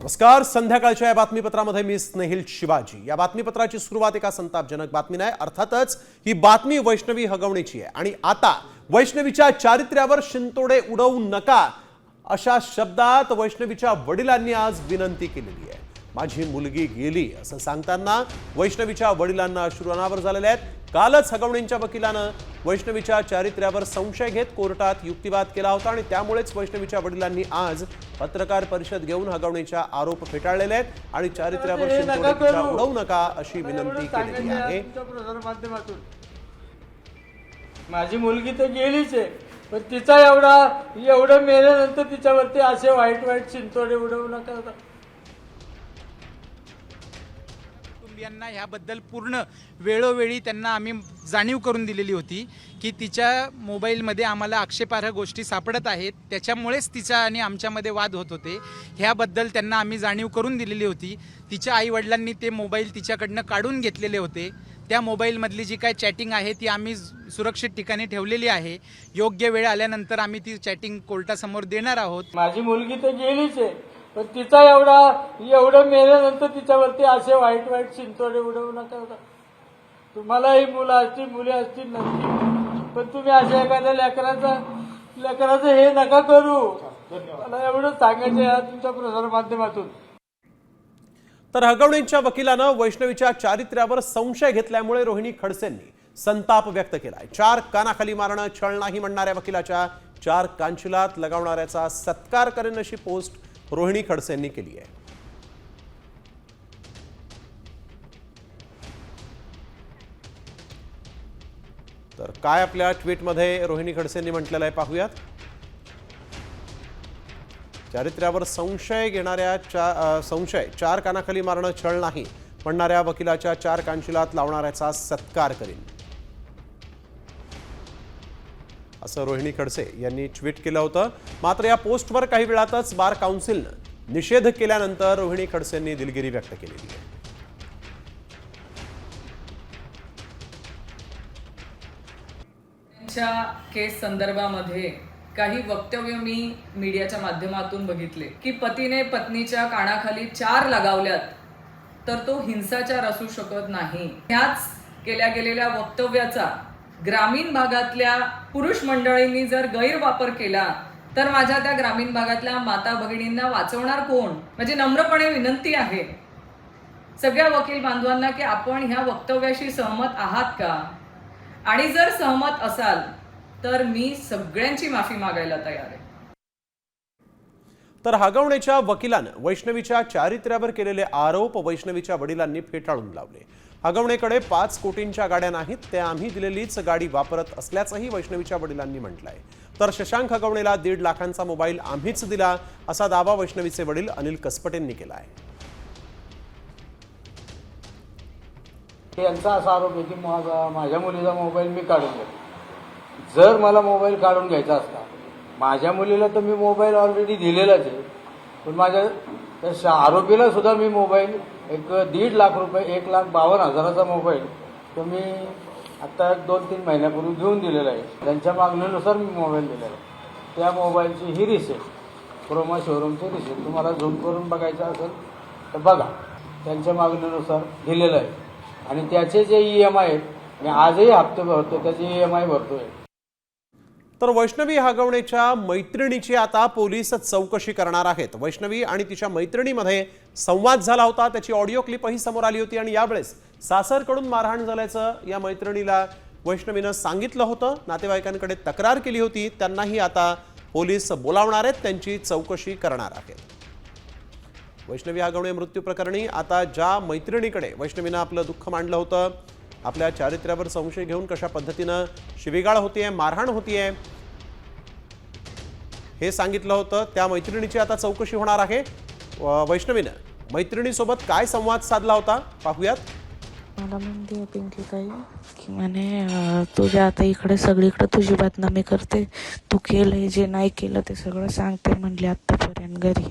नमस्कार. संध्याकाळच्या या बातमीपत्रामध्ये मी स्नेहिल शिवाजी. या बातमीपत्राची सुरुवात एका संतापजनक बातमीने आहे. अर्थातच ही बातमी वैष्णवी हगवणीची आहे. आणि आता वैष्णवीच्या चारित्र्यावर शिंतोडे उडवू नका अशा शब्दात वैष्णवीच्या वडिलांनी आज विनंती केलेली आहे. माझी मुलगी गेली असं सांगताना वैष्णवीच्या वडिलांना अश्रू अनावर झालेले आहेत. कालच हगवणींच्या वकिलानं वैष्णवीच्या चारित्र्यावर संशय घेत कोर्टात युक्तिवाद केला होता आणि त्यामुळेच वैष्णवीच्या वडिलांनी आज पत्रकार परिषद घेऊन हगवणीच्या आरोप फेटाळलेले आहेत आणि चारित्र्यावर. उडवू नका अशी विनंती केलेली सांगायचं आहे माझी मुलगी तर गेलीच आहे पण तिचा एवढा एवढं मेल्यानंतर तिच्यावरती असे वाईट वाईट चिंतोडे उडवू नका. यांना ह्याबद्दल पूर्ण वेळोवेळी त्यांना आम्ही जाणीव करून दिलेली होती की तिच्या मोबाईलमध्ये आम्हाला आक्षेपार्ह गोष्टी सापडत आहेत. त्याच्यामुळेच तिच्या आणि आमच्यामध्ये वाद होत होते. ह्याबद्दल त्यांना आम्ही जाणीव करून दिलेली होती. तिच्या आईवडिलांनी ते मोबाईल तिच्याकडनं काढून घेतलेले होते. त्या मोबाईलमधली जी काय चॅटिंग आहे ती आम्ही सुरक्षित ठिकाणी ठेवलेली आहे. योग्य वेळ आल्यानंतर आम्ही ती चॅटिंग कोर्टासमोर देणार आहोत. माझी मुलगी तर गेलीच आहे. पण तिचा एवढा एवढं मेल्यानंतर तिच्यावरती असे वाईट वाईट चिंतोडे उडवू नका. तुम्हालाही मुलं असतील मुली असतील नसतील. पण तुम्ही अशा एखाद्या लेकराचा लेकराचं हे नका करू. मला एवढं सांगायचं आहे तुमच्या प्रसार माध्यमातून तर हगवणींच्या वकिलानं वैष्णवीच्या चारित्र्यावर संशय घेतल्यामुळे रोहिणी खडसेंनी संताप व्यक्त केलाय. चार कानाखाली मारणं छळ नाही म्हणणाऱ्या वकिलाच्या चार कांचिलात लगावणाऱ्याचा सत्कार करेन अशी पोस्ट रोहिणी खडसेंनी केली आहे. तर काय आपल्या ट्विटमध्ये रोहिणी खडसेंनी म्हटलेलं आहे पाहूयात. चारित्र्यावर संशय घेणाऱ्या चा संशय चार कानाखाली मारणं छळ नाही म्हणणाऱ्या वकिलाच्या चार कांचिलात लावणाऱ्याचा सत्कार करीन. असं रोहिणी खडसे यांनी ट्विट केलं होतं. मात्र या पोस्टवर काही वेळातच बार काउन्सिलनं निषेध केल्यानंतर रोहिणी खडसेंनी दिलगिरी व्यक्त केलेली आहे केस संदर्भामध्ये काही वक्तव्य मी मीडियाच्या माध्यमातून बघितले. की पतीने पत्नीच्या कानाखाली चार लगावल्यात तर तो हिंसाचार असू शकत नाही. ह्याच केल्या गेलेल्या वक्तव्याचा ग्रामीण भागातल्या पुरुष मंडळींनी जर गैरवापर केला तर माझ्या त्या ग्रामीण भागातल्या माता भगिनींना वाचवणार कोण? म्हणजे नम्रपणे विनंती आहे. सगळ्या वकील बांधवांना की आपण ह्या वक्तव्याशी सहमत आहात का? आणि जर सहमत असाल तर मी सगळ्यांची माफी मागायला तयार आहे. तर हागवण्याच्या वकिलानं वैष्णवीच्या चारित्र्यावर केलेले आरोप वैष्णवीच्या वडिलांनी फेटाळून लावले. हगवणेकडे पाच कोटींच्या गाड्या नाहीत त्या आम्ही दिलेलीच गाडी वापरत असल्याचंही वैष्णवीच्या वडिलांनी म्हटलंय. तर शशांक हगवणेला दीड लाखांचा मोबाईल आम्हीच दिला असा दावा वैष्णवीचे वडील अनिल कसपटेंनी केला आहे यांचा असा आरोप आहे की माझा माझ्या मुलीचा मोबाईल मी काढून घेतो. जर मला मोबाईल काढून घ्यायचा असला माझ्या मुलीला तर मी मोबाईल ऑलरेडी दिलेलाच आहे पण माझ्या त्या आरोपीला सुद्धा मी मोबाईल एक दीड लाख रुपये एक लाख बावन्न हजाराचा मोबाईल. तो मी आत्ता एक दोन तीन महिन्यापूर्वी घेऊन दिलेला आहे. त्यांच्या मागणीनुसार मी मोबाईल दिलेला आहे. त्या मोबाईलची ही रिसेट क्रोमा शोरूमची रिसेट. तुम्हाला झूम करून बघायचं असेल तर बघा. त्यांच्या मागणीनुसार दिलेलं आहे. आणि त्याचे जे ई एम आय आहेत मी आजही हप्ते भरतो त्याचे ई एम आय भरतो आहे तर वैष्णवी हगवणेच्या मैत्रिणीची आता पोलीस चौकशी करणार आहेत. वैष्णवी आणि तिच्या मैत्रिणीमध्ये संवाद झाला होता. त्याची ऑडिओ क्लिपही समोर आली होती आणि यावेळेस सासरकडून मारहाण झाल्याचं या मैत्रिणीला वैष्णवीनं सांगितलं होतं. नातेवाईकांकडे तक्रार केली होती. त्यांनाही आता पोलीस बोलावणार आहेत. त्यांची चौकशी करणार आहेत. वैष्णवी हगवणे मृत्यू प्रकरणी आता ज्या मैत्रिणीकडे वैष्णवीनं आपलं दुःख मांडलं होतं आपल्या चारित्र्यावर संशय घेऊन कशा पद्धतीनं शिवीगाळ होतीये मारहाण होतीये हे सांगितलं होतं. त्या मैत्रिणीची आता चौकशी होणार आहे. वैष्णवीनं. मैत्रिणीसोबत काय संवाद साधला होता? पाहूयात. मला म्हणते पिंकी ताई की म्हणे तुझ्या आता इकडे सगळीकडे तुझी बदनामी करते. तू केलंय जे नाही केलं ते सगळं सांगते म्हणले आत्तापर्यंत घरी.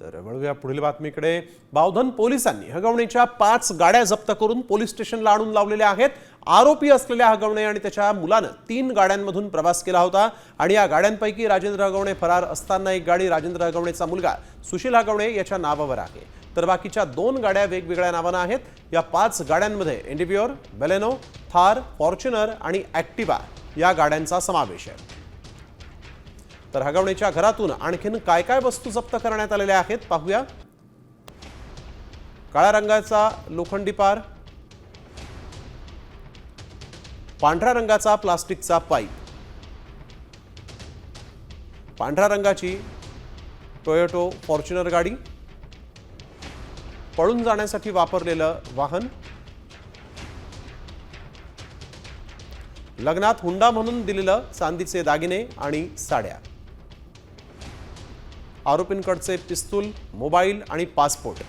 तर वळूया पुढील बातमीकडे. बावधन पोलिसांनी हगवणीच्या पाच गाड्या जप्त करून पोलीस स्टेशनला आणून लावलेल्या आहेत. आरोपी असलेल्या हगवणे आणि त्याच्या मुलानं तीन गाड्यांमधून प्रवास केला होता. आणि या गाड्यांपैकी राजेंद्र हगवणे फरार असताना एक गाडी राजेंद्र हगवणेचा मुलगा सुशील हगवणे याच्या नावावर आहे. तर बाकीच्या दोन गाड्या वेगवेगळ्या नावानं आहेत. या पाच गाड्यांमध्ये एंडिव्हिओर बेलेनो थार फॉर्च्युनर आणि ॲक्टिवा या गाड्यांचा समावेश आहे. तर हगवणेच्या घरातून आणखीन काय काय वस्तू जप्त करण्यात आलेल्या आहेत पाहूया. काळ्या रंगाचा लोखंडी पार पांढऱ्या रंगाचा प्लास्टिकचा पाईप. पांढऱ्या रंगाची टोयोटो फॉर्च्युनर गाडी. पळून जाण्यासाठी वापरलेलं वाहन. लग्नात हुंडा म्हणून दिलेलं चांदीचे दागिने आणि साड्या. आरोपींकडचे पिस्तूल मोबाईल आणि पासपोर्ट.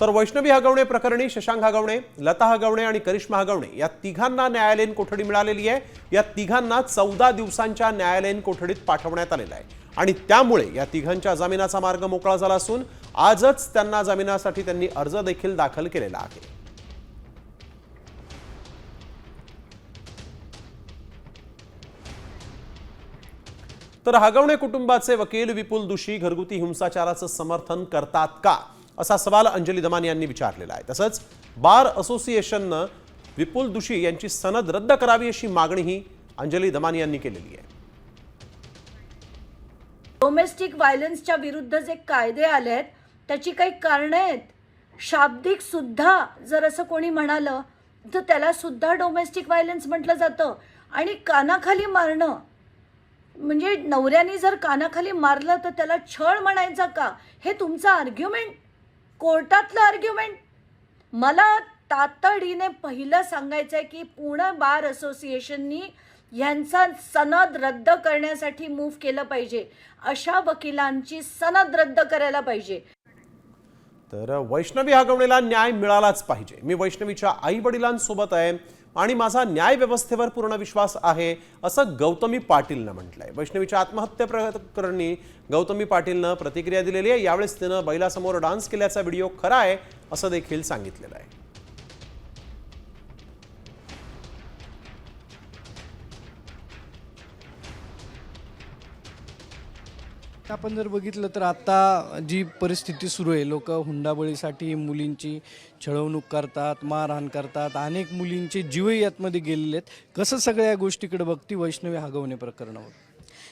तर वैष्णवी हगवणे प्रकरणी शशांक हगवणे लता हगवणे आणि करिश्मा हगवणे या तिघांना न्यायालयीन कोठडी मिळालेली आहे. या तिघांना चौदा दिवसांच्या न्यायालयीन कोठडीत पाठवण्यात आलेलं आहे. आणि त्यामुळे या तिघांच्या जामिनाचा मार्ग मोकळा झाला असून आजच त्यांना जामिनासाठी त्यांनी अर्ज देखील दाखल केलेला आहे. तर हगवणे कुटुंबाचे वकील विपुल दुशी घरगुती हिंसाचाराचं समर्थन करतात का? असा सवाल अंजली दमान यांनी विचारलेला आहे. तसंच बार असोसिएशननं विपुल दुशी यांची सनद रद्द करावी अशी मागणीही अंजली दमान यांनी केलेली आहे. डोमेस्टिक व्हायलन्सच्या विरुद्ध जे कायदे आले आहेत त्याची काही कारणं आहेत? शाब्दिक सुद्धा जर असं कोणी म्हणालं तर त्याला सुद्धा डोमेस्टिक व्हायलन्स म्हटलं जातं. आणि कानाखाली मारणं म्हणजे नवऱ्याने जर कानाखाली मारलं तर त्याला छळ म्हणायचा का? हे तुमचं आर्ग्युमेंट कोर्टातलं आर्ग्युमेंट मला तातडीने पहिलं सांगायचं आहे की पुणे बार असोसिएशननी यांचा सनद रद्द करण्यासाठी मूव्ह केलं पाहिजे. अशा वकिलांची सनद रद्द करायला पाहिजे. तर वैष्णवी हगवणेला न्याय मिळालाच पाहिजे. मी वैष्णवीच्या आई वडिलांसोबत आहे. आणि माझा न्याय व्यवस्थेवर पूर्ण विश्वास आहे असं गौतमी पाटीलनं म्हटलंय. वैष्णवीच्या आत्महत्या प्रकरणी गौतमी पाटीलनं प्रतिक्रिया दिलेली आहे. यावेळेस तिनं बैलासमोर डान्स केल्याचा व्हिडिओ खरा आहे असं देखील सांगितलेलं आहे. आपण जर बघितलं तर आता जी परिस्थिती सुरू आहे लोक हुंडाबळीसाठी मुलींची छळवणूक करतात मारहाण करतात अनेक मुलींचे जीवही यातमध्ये गेलेले आहेत. कसं सगळ्या या गोष्टीकडे बघती वैष्णवी हागवणे प्रकरणावर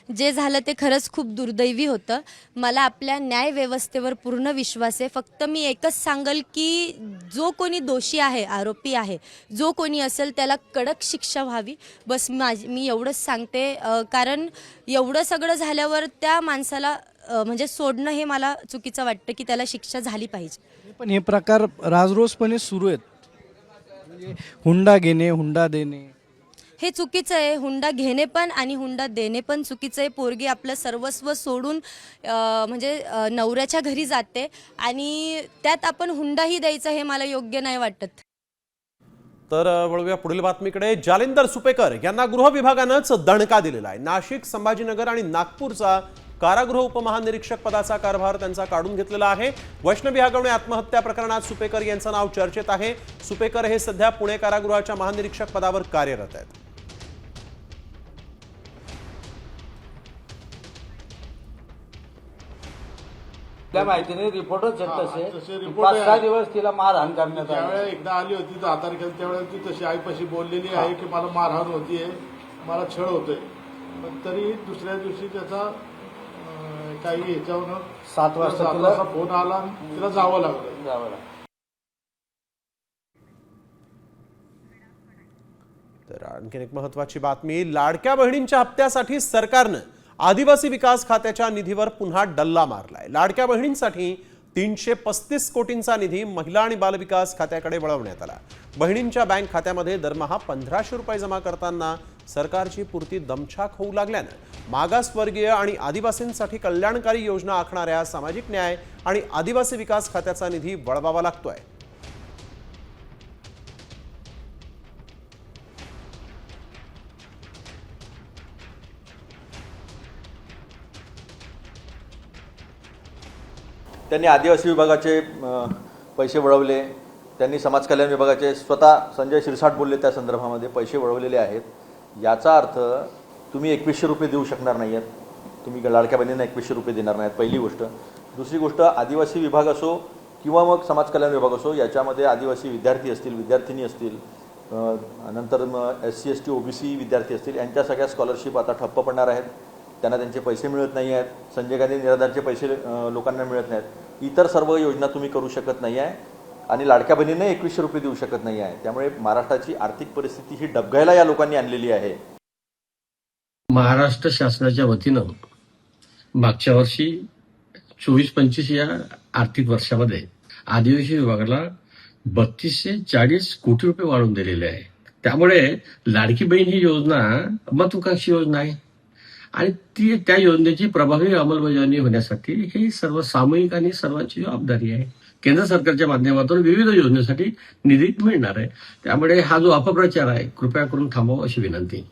जे झालं ते खरंच खूप दुर्दैवी होतं. मला आपल्या न्याय व्यवस्थेवर पूर्ण विश्वास आहे. फक्त मी एकच सांगल की जो कोणी दोषी आहे आरोपी आहे जो कोणी असेल त्याला कडक शिक्षा व्हावी. बस माझी मी एवढंच सांगते. कारण एवढं सगळं झाल्यावर त्या माणसाला म्हणजे सोडणं हे मला चुकीचं वाटतं की त्याला शिक्षा झाली पाहिजे. पण हे प्रकार राजरोसपणे सुरू आहेत. म्हणजे हुंडा घेणे हुंडा देणे. हे चुकीचं आहे. हुंडा घेणे पण आणि हुंडा देणे पण चुकीचं आहे. पोरगी आपलं सर्वस्व सोडून अं, म्हणजे अं, नवऱ्याच्या घरी जाते आणि त्यात आपण हुंडाही द्यायचा हे मला योग्य नाही वाटत. तर अ, वळूया पुढील बातमीकडे. जालिंदर सुपेकर यांना गृह विभागानंच दणका दिलेला आहे. नाशिक संभाजीनगर आणि नागपूरचा कारागृह उपमहानिरीक्षक पदाचा कारभार त्यांचा काढून घेतलेला आहे. वैष्णवी हगवणे आत्महत्या प्रकरणात सुपेकर यांचं नाव चर्चेत आहे. सुपेकर हे सध्या पुणे कारागृहाच्या महानिरीक्षक पदावर कार्यरत आहेत. त्या माहितीने रिपोर्टच हा, तसे पाच सहा. दिवस तिला मारहाण करण्यात आली. एकदा आली होती दहा तारखेला त्यावेळेला ती तशी आईपाशी बोललेली आहे की मला मारहाण होतीये मला छळ होतोय. पण तरी दुसऱ्या दिवशी त्याचा काही ह्याच्यावरून सात वाजता तिला- फोन आला आणि तिला जावं लागलं. जावं लागलं. तर आणखीन एक महत्वाची बातमी लाडक्या बहिणींच्या हप्त्यासाठी सरकारनं आदिवासी विकास खात्याच्या निधीवर पुन्हा डल्ला मारलाय. लाडक्या बहिणींसाठी तीनशे पस्तीस कोटींचा निधी महिला आणि बालविकास खात्याकडे वळवण्यात आला. बहिणींच्या बँक खात्यामध्ये दरमहा पंधराशे रुपये जमा करताना सरकारची पुरती दमछाक होऊ लागल्यानं मागासवर्गीय आणि आदिवासींसाठी कल्याणकारी योजना आखणाऱ्या सामाजिक न्याय आणि आदिवासी विकास खात्याचा निधी वळवावा लागतोय. त्यांनी आदिवासी विभागाचे पैसे वळवले. त्यांनी समाजकल्याण विभागाचे स्वतः संजय शिरसाट बोलले त्या संदर्भामध्ये पैसे वळवलेले आहेत. याचा अर्थ तुम्ही एकवीसशे रुपये देऊ शकणार नाही आहेत तुम्ही लाडक्या बहिणींना एकवीसशे रुपये देणार नाहीत पहिली गोष्ट. दुसरी गोष्ट आदिवासी विभाग असो किंवा मग समाजकल्याण विभाग असो याच्यामध्ये आदिवासी विद्यार्थी असतील विद्यार्थिनी असतील नंतर मग S C S T O B C विद्यार्थी असतील यांच्या सगळ्या स्कॉलरशिप आता ठप्प पडणार आहेत. त्यांना त्यांचे पैसे मिळत नाही आहेत संजय गांधी निराधारचे पैसे लोकांना मिळत नाहीत. इतर सर्व योजना तुम्ही करू शकत नाही आहे आणि लाडक्या बहिणींना एकवीसशे रुपये देऊ शकत नाही आहे त्यामुळे महाराष्ट्राची आर्थिक परिस्थिती ही डबघायला या लोकांनी आणलेली आहे. महाराष्ट्र शासनाच्या वतीनं मागच्या वर्षी चोवीस पंचवीस या आर्थिक वर्षामध्ये आदिवासी विभागाला बत्तीसशे चाळीस कोटी रुपये वाढवून दिलेले आहे. त्यामुळे लाडकी बहीण ही योजना महत्वाकांक्षी योजना आहे. आणि ती त्या योजनेची प्रभावी अंमलबजावणी होण्यासाठी ही सर्व सामूहिक आणि सर्वांची जबाबदारी आहे. केंद्र सरकारच्या माध्यमातून विविध योजनेसाठी निधी मिळणार आहे. त्यामुळे हा जो अपप्रचार आहे कृपया करून थांबवा अशी विनंती.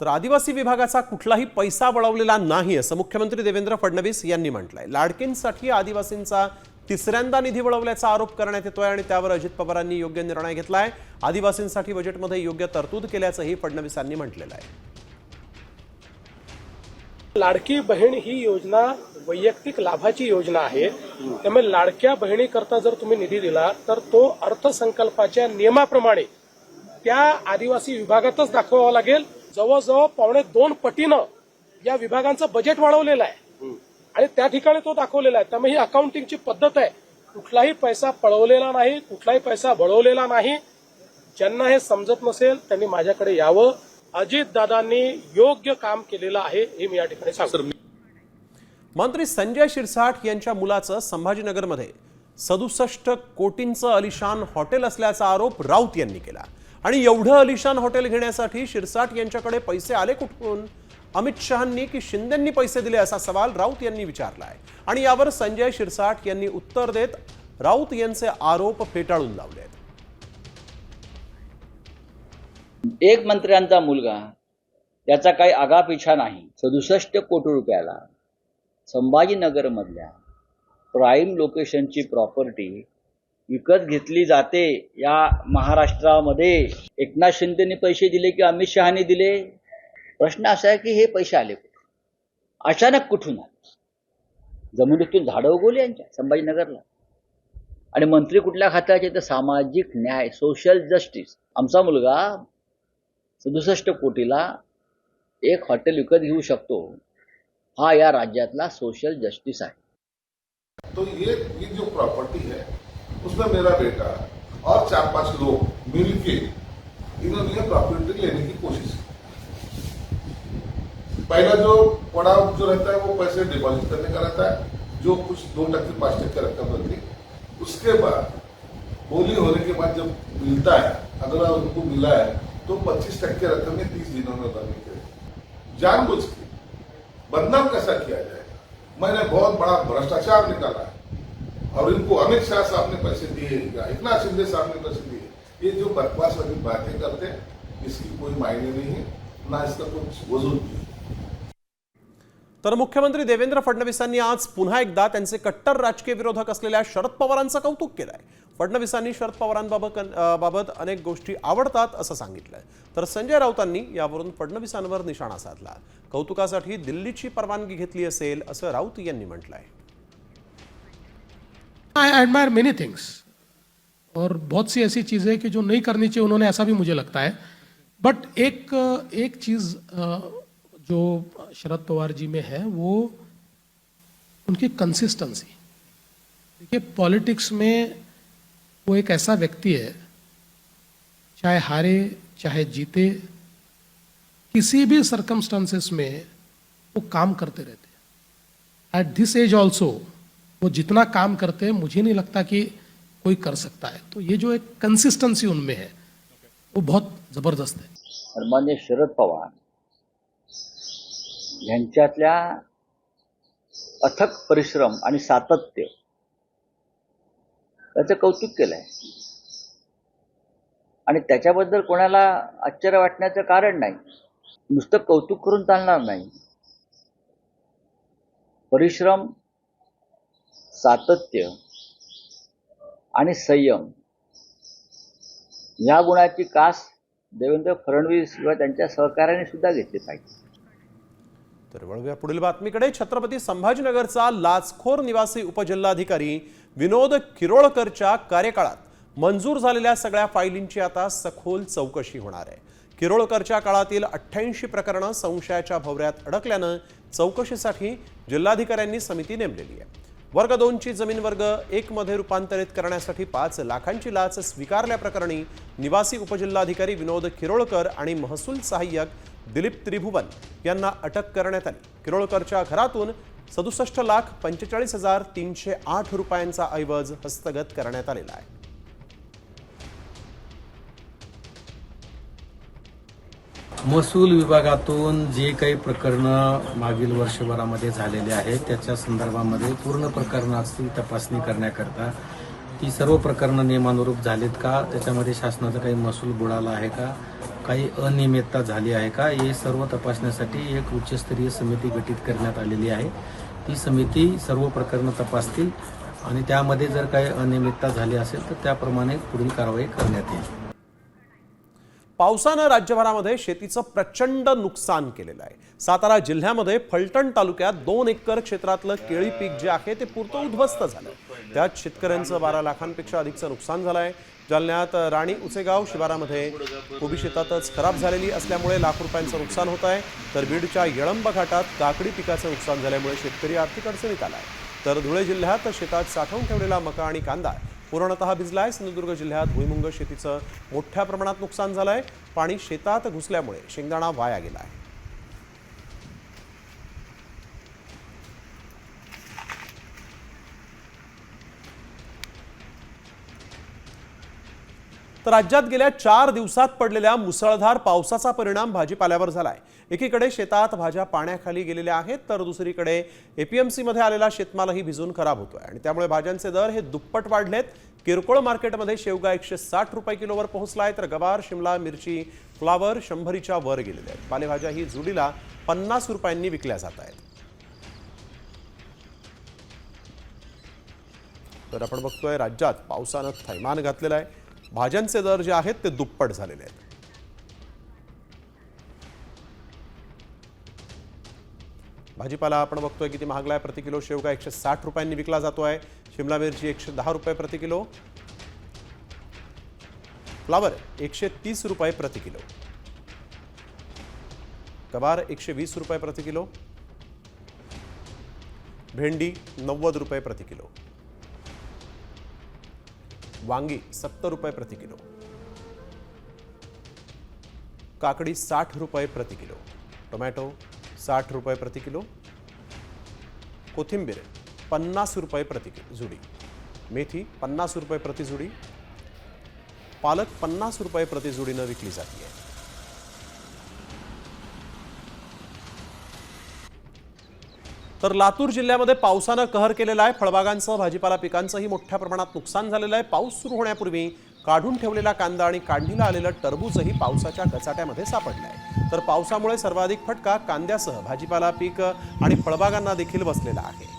तर आदिवासी विभागाचा कुठलाही पैसा वळवलेला नाही असं मुख्यमंत्री देवेंद्र फडणवीस यांनी म्हटलंय. लाडकींसाठी आदिवासींचा तिसऱ्यांदा निधी वळवल्याचा आरोप करण्यात येतोय आणि त्यावर अजित पवारांनी योग्य निर्णय घेतलाय. आदिवासींसाठी बजेटमध्ये योग्य तरतूद केल्याचंही फडणवीसांनी म्हटलेलं आहे. लाडकी बहीण ही योजना वैयक्तिक लाभाची योजना आहे. त्यामुळे लाडक्या बहिणीकरता जर तुम्ही निधी दिला तर तो अर्थसंकल्पाच्या नियमाप्रमाणे त्या आदिवासी विभागातच दाखवावा लागेल. जवळजवळ पावणे दोन पटीनं या विभागांचं बजेट वाढवलेलं आहे. आणि त्या ठिकाणी तो दाखवलेला आहे. त्यामुळे ही अकाउंटिंगची पद्धत आहे. कुठलाही पैसा पळवलेला नाही कुठलाही पैसा वळवलेला नाही. ज्यांना हे समजत नसेल त्यांनी माझ्याकडे यावं. अजितदादांनी योग्य काम केलेलं आहे हे मी या ठिकाणी सांगतो. मंत्री संजय शिरसाट यांच्या मुलाचं संभाजीनगरमध्ये सदुसष्ट कोटींचं अलिशान हॉटेल असल्याचा आरोप राऊत यांनी केला. आणि एवढं अलिशान हॉटेल घेण्यासाठी शिरसाट यांच्याकडे पैसे आले कुठून? अमित शहांनी की शिंदेंनी पैसे दिले असा सवाल राऊत यांनी विचारला आहे आणि यावर संजय शिरसाट यांनी उत्तर देत राऊत यांचे आरोप फेटाळून लावले आहेत एक मंत्र्यांचा मुलगा त्याचा काही आगापिछा नाही. सदुसष्ट कोटी रुपयाला संभाजीनगरमधल्या प्राईम लोकेशनची प्रॉपर्टी विकत घेतली जाते या महाराष्ट्रामध्ये. एकनाथ शिंदेने पैसे दिले की अमित शहाने दिले? प्रश्न असा आहे की हे पैसे आले कुठून? अचानक कुठून आले? जमिनीतून झाडं उगवली यांच्या संभाजीनगरला. आणि मंत्री कुठल्या खात्याचे? तर सामाजिक न्याय सोशल जस्टिस आमचा मुलगा सदुसष्ट कोटीला एक हॉटेल विकत घेऊ शकतो, हा या राज्यातला सोशल जस्टिस आहे. तो ये ये जो प्रॉपर्टी है, उसमें मेरा बेटा और चार पाँच लोग मिलके इन्होंने प्रॉपर्टी लेने की कोशिश की। पहला जो पड़ाव जो रहता है, वो पैसे डिपॉजिट करने का रहता है, जो कुछ दो टक्के, पाँच टक्के रकम रहती उसके बाद बोली होने के बाद जब मिलता है अगर उनको मिला है तो पच्चीस टक्के रकम में तीस दिनों में उतारनी के जानबूझ के बदनाम कैसा किया जाएगा मैंने बहुत बड़ा भ्रष्टाचार निकाला है। और इनको अमित शाह साहब ने पैसे दिए इतना शिंदे साहब ने पैसे दिए। ये जो बकवास वाली बातें करते हैं, इसकी कोई मायने नहीं है, ना इसका कुछ वजूद नहीं है। तर मुख्यमंत्री देवेंद्र फडणवीसांनी आज पुन्हा एकदा त्यांचे कट्टर राजकीय विरोधक असलेल्या शरद पवारांचं कौतुक केलं आहे फडणवीसांनी शरद पवारांबाबत बाबत अनेक गोष्टी आवडतात असं सांगितलंय. तर संजय राऊतांनी यावरून फडणवीसांवर निशाणा साधला. कौतुकासाठी दिल्लीची परवानगी घेतली असेल असं राऊत यांनी म्हटलंय. आई एडमायर मेनी थिंग्स और बहुत सी ऐसी चीज़ें कि जो नहीं करनी चाहिए उन्होंने ऐसा भी मुझे लगता है। बट एक एक चीज़ जो शरद पवार जी में है, वो उनकी कंसिस्टेंसी देखिए पॉलिटिक्स में वो एक ऐसा व्यक्ति है, चाहे हारे, चाहे जीते, किसी भी सरकमस्टांसेस में वो काम करते रहते हैं। एट दिस एज ऑल्सो वो जितना काम करते हैं, मुझे नहीं लगता कि कोई कर सकता है। तो ये जो एक कंसिस्टेंसी उनमें है, वो बहुत ज़बरदस्त है। शरद पवार यांच्यातल्या अथक परिश्रम आणि सातत्य त्याचं कौतुक केलंय. आणि त्याच्याबद्दल कोणाला आश्चर्य वाटण्याचं कारण नाही. नुसतं कौतुक करून चालणार नाही. परिश्रम सातत्य आणि संयम या गुणाची कास देवेंद्र फडणवीस किंवा त्यांच्या सहकार्याने सुद्धा घेतली पाहिजे. तर वळूया पुढील बातमीकडे. छत्रपती संभाजीनगरचा लाचखोर निवासी उपजिल्हाधिकारी विनोद किरोळकरच्या कार्यकाळात मंजूर झालेल्या सगळ्या फायलींची आता सखोल चौकशी होणार आहे. किरोळकरच्या काळातील अठ्ठ्याऐंशी प्रकरणं संशयाच्या भवऱ्यात अडकल्यानं चौकशीसाठी जिल्हाधिकाऱ्यांनी समिती नेमलेली आहे. वर्ग दोनची जमीन वर्ग एकमध्ये रूपांतरित करण्यासाठी पाच लाखांची लाच स्वीकारल्याप्रकरणी निवासी उपजिल्हाधिकारी विनोद किरोळकर आणि महसूल सहाय्यक दिलीप त्रिभुवन यांना अटक करण्यात आली. किरोळकरच्या घरातून सदुसष्ट लाख पंचेचाळीस हजार तीनशे आठ रुपयांचा ऐवज हस्तगत करण्यात आलेला आहे. महसूल विभागातून जे काही प्रकरणं मागील वर्षभरामध्ये झालेले आहेत त्याच्या संदर्भामध्ये पूर्ण प्रकरणाची तपासणी करण्याकरता ती सर्व प्रकरणं नियमानुरूप झालीत का? त्याच्यामध्ये शासनाचा काही महसूल बुडाला आहे का? काही अनियमितता झाली आहे का? हे सर्व तपासण्यासाठी एक उच्चस्तरीय समिती गठीत करण्यात आलेली आहे. ती समिती सर्व प्रकरणं तपासतील आणि त्यामध्ये जर काही अनियमितता झाली असेल तर त्याप्रमाणे पुढील कारवाई करण्यात येईल. पावसानं राज्यभरामध्ये शेतीचं प्रचंड नुकसान केलेलं आहे. सातारा जिल्ह्यामध्ये फलटण तालुक्यात दोन एकर क्षेत्रातलं केळी पीक जे आहे ते पुरतं उद्ध्वस्त झालं. त्यात शेतकऱ्यांचं बारा लाखांपेक्षा अधिकचं नुकसान झालं आहे. जालन्यात राणी उचेगाव शिवारामध्ये कोबी शेतातच खराब झालेली असल्यामुळे लाख रुपयांचं नुकसान होत आहे. तर बीडच्या येळंब घाटात काकडी पिकाचं नुकसान झाल्यामुळे शेतकरी आर्थिक अडचणीत आला आहे. तर धुळे जिल्ह्यात शेतात साठवून ठेवलेला मका आणि कांदा पूर्णतः आहे सिंधुदुर्ग जिल्ह्यात भुईमुंग शेतीचं मोठ्या प्रमाणात नुकसान झालं आहे पाणी शेतात घुसल्यामुळे शेंगदाणा वाया गेला आहे तर राज्यात गेल्या चार दिवसात पडलेल्या मुसळधार पावसाचा परिणाम भाजीपाल्यावर झालाय. एकीकडे शेतात भाज्या पाण्याखाली गेलेल्या आहेत तर दुसरीकडे एपीएमसीमध्ये आलेला शेतमालही भिजून खराब होतोय. आणि त्यामुळे भाज्यांचे दर हे दुप्पट वाढलेत. किरकोळ मार्केटमध्ये शेवगा एकशे साठ रुपये किलोवर पोहोचलाय तर गवार शिमला मिरची फ्लावर शंभरीच्या वर गेलेले आहेत. पालेभाज्या ही जुडीला पन्नास रुपयांनी विकल्या जात आहेत. तर आपण बघतोय राज्यात पावसानं थैमान घातलेलं आहे. भाज्यांचे दर जे आहेत ते दुप्पट झालेले आहेत. भाजीपाला आपण बघतोय किती आहे प्रति किलो शेवगा एकशे साठ रुपयांनी विकला जातो आहे शिमला मिरची एकशे दहा रुपये प्रति किलो. फ्लावर एकशे तीस रुपये प्रति किलो. गवार एकशे वीस रुपये प्रति किलो. भेंडी नव्वद रुपये प्रति किलो. वांगी सत्तर रुपये प्रति किलो. काकडी साठ रुपये प्रति किलो. टोमॅटो साठ रुपये प्रति किलो. कोथिंबीर पन्नास रुपये प्रति किलो जुडी. मेथी पन्नास रुपये प्रति जुडी. पालक पन्नास रुपये प्रति जुडीनं विकली जाते आहे तर लातूर जिल्ह्यामध्ये पावसानं कहर केलेला आहे. फळबागांसह भाजीपाला पिकांचंही मोठ्या प्रमाणात नुकसान झालेलं आहे. पाऊस सुरू होण्यापूर्वी काढून ठेवलेला कांदा आणि काढणीला आलेलं टरबूजही पावसाच्या कचाट्यामध्ये सापडलं आहे. तर पावसामुळे सर्वाधिक फटका कांद्यासह भाजीपाला पीक आणि फळबागांना देखील बसलेला आहे.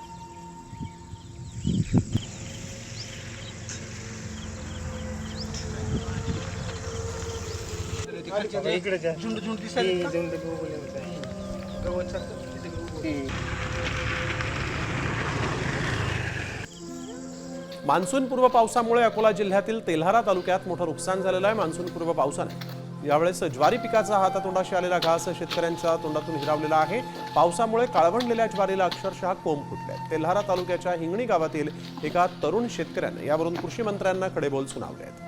मान्सूनपूर्व पावसामुळे अकोला जिल्ह्यातील तेल्हारा तालुक्यात मोठं नुकसान झालेलं आहे. मान्सूनपूर्व पावसाने. यावेळेस ज्वारी पिकाचा हातातोंडाशी आलेला घास शेतकऱ्यांच्या तोंडातून हिरावलेला आहे. पावसामुळे काळवंडलेल्या ज्वारीला अक्षरशः कोंब फुटले. तेल्हारा तालुक्याच्या हिंगणी गावातील एका तरुण शेतकऱ्यानं यावरून कृषी मंत्र्यांना खडेबोल सुनावले आहेत.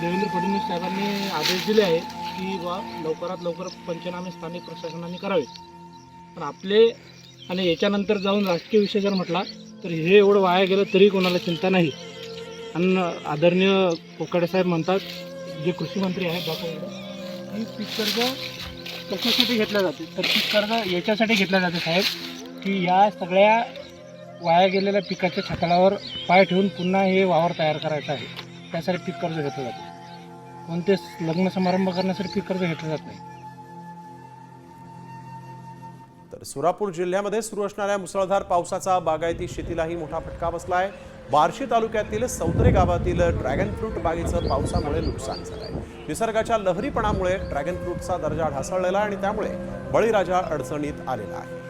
देवेंद्र फडणवीस साहेबांनी आदेश दिले आहे की बा लवकरात लवकर पंचनामे स्थानिक प्रशासनाने करावे पण आपले आणि याच्यानंतर जाऊन राजकीय विषय जर म्हटला तर हे एवढं वाया गेलं तरी कोणाला चिंता नाही. आणि आदरणीय कोकाडे साहेब म्हणतात जे कृषी मंत्री आहेत डॉक्टर की पीक कर्ज कशासाठी घेतलं जाते? तर पीक कर्ज याच्यासाठी घेतलं जाते साहेब की या सगळ्या वाया गेलेल्या पिकाच्या छाताळावर पाय ठेवून पुन्हा हे वावर तयार करायचं आहे. त्यासाठी पीक कर्ज घेतलं जातं. कोणतेच लग्न समारंभ करण्यासाठी पीक कर्ज घेतलं जात नाही. सोलापूर जिल्ह्यामध्ये सुरू असणाऱ्या मुसळधार पावसाचा बागायती शेतीलाही मोठा फटका बसला आहे बार्शी तालुक्यातील सौदरे गावातील ड्रॅगन फ्रूट बागेचं पावसामुळे नुकसान झालं आहे निसर्गाच्या लहरीपणामुळे ड्रॅगन फ्रूटचा दर्जा ढासळलेला आणि त्यामुळे बळीराजा अडचणीत आलेला आहे.